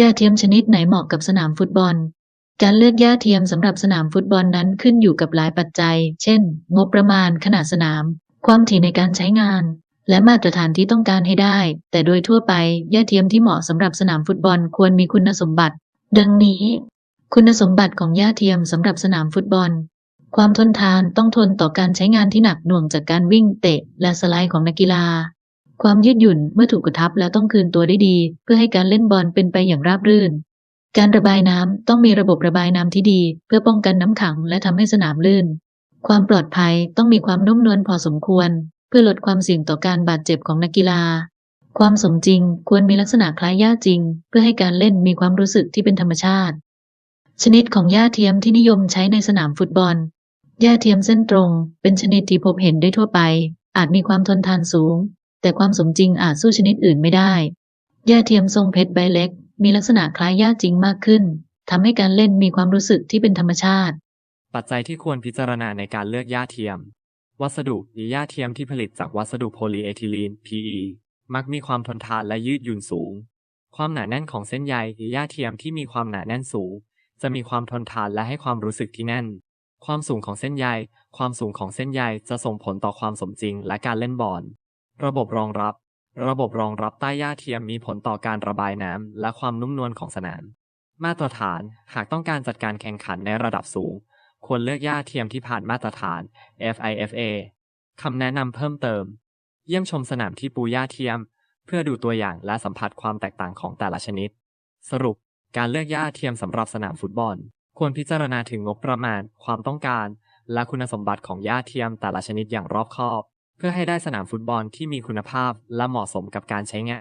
หญ้าเทียมชนิดไหนเหมาะกับสนามฟุตบอล การเลือกหญ้าเทียมสำหรับสนามฟุตบอลนั้นขึ้นอยู่กับหลายปัจจัย เช่น งบประมาณ ขนาดสนาม ความถี่ในการใช้งาน และมาตรฐานที่ต้องการให้ได้ แต่โดยทั่วไปหญ้าเทียมที่เหมาะสำหรับสนามฟุตบอลควรมีคุณสมบัติ ดังนี้ คุณสมบัติของหญ้าเทียมสำหรับสนามฟุตบอลความทนทานต้องทนต่อการใช้งานที่หนักหน่วงจากการวิ่งเตะ และสไลด์ของนักกีฬา ความยืดหยุ่นเมื่อถูกกระทับแล้วต้องคืนตัวได้ดี เพื่อให้การเล่นบอลเป็นไปอย่างราบรื่น การระบายน้ำต้องมีระบบระบายน้ำที่ดี เพื่อป้องกันน้ำขังและทำให้สนามลื่น ความปลอดภัยต้องมีความนุ่มนวลพอสมควร เพื่อลดความเสี่ยงต่อการบาดเจ็บของนักกีฬา ความสมจริงควรมีลักษณะคล้ายหญ้าจริง เพื่อให้การเล่นมีความรู้สึกที่เป็นธรรมชาติ ชนิดของหญ้าเทียมที่นิยมใช้ในสนามฟุตบอลหญ้าเทียมเส้นตรง เป็นชนิดที่พบเห็นได้ทั่วไป อาจมีความทนทานสูง แต่ความสมจริงอาจสู้ชนิดอื่นไม่ได้หญ้าเทียมทรงเพชรใบเล็ก มีลักษณะคล้ายหญ้าจริงมากขึ้นทำให้การเล่นมีความรู้สึกที่เป็นธรรมชาติ ปัจจัยที่ควรพิจารณาในการเลือกหญ้าเทียม วัสดุหรือหญ้าเทียมที่ผลิตจากวัสดุโพลีเอทิลีน PE มักมีความทนทานและยืดหยุ่นสูง ความหนาแน่นของเส้นใยหรือหญ้าเทียมที่มีความหนาแน่นสูง จะมีความทนทานและให้ความรู้สึกที่แน่น ความสูงของเส้นใย ความสูงของเส้นใยจะส่งผลต่อความสมจริงและการเล่นบอล ระบบรองรับ ระบบรองรับใต้หญ้าเทียมมีผลต่อการระบายน้ำและความนุ่มนวลของสนาม มาตรฐาน หากต้องการจัดการแข่งขันในระดับสูง ควรเลือกหญ้าเทียมที่ผ่านมาตรฐาน FIFA คำแนะนำเพิ่มเติม เยี่ยมชมสนามที่ปูหญ้าเทียม เพื่อดูตัวอย่างและสัมผัสความแตกต่างของแต่ละชนิด สรุป การเลือกหญ้าเทียมสำหรับสนามฟุตบอล ควรพิจารณาถึงงบประมาณ ความต้องการ และคุณสมบัติของหญ้าเทียมแต่ละชนิดอย่างรอบคอบ เพื่อให้ได้สนามฟุตบอลที่มีคุณภาพและเหมาะสมกับการใช้งาน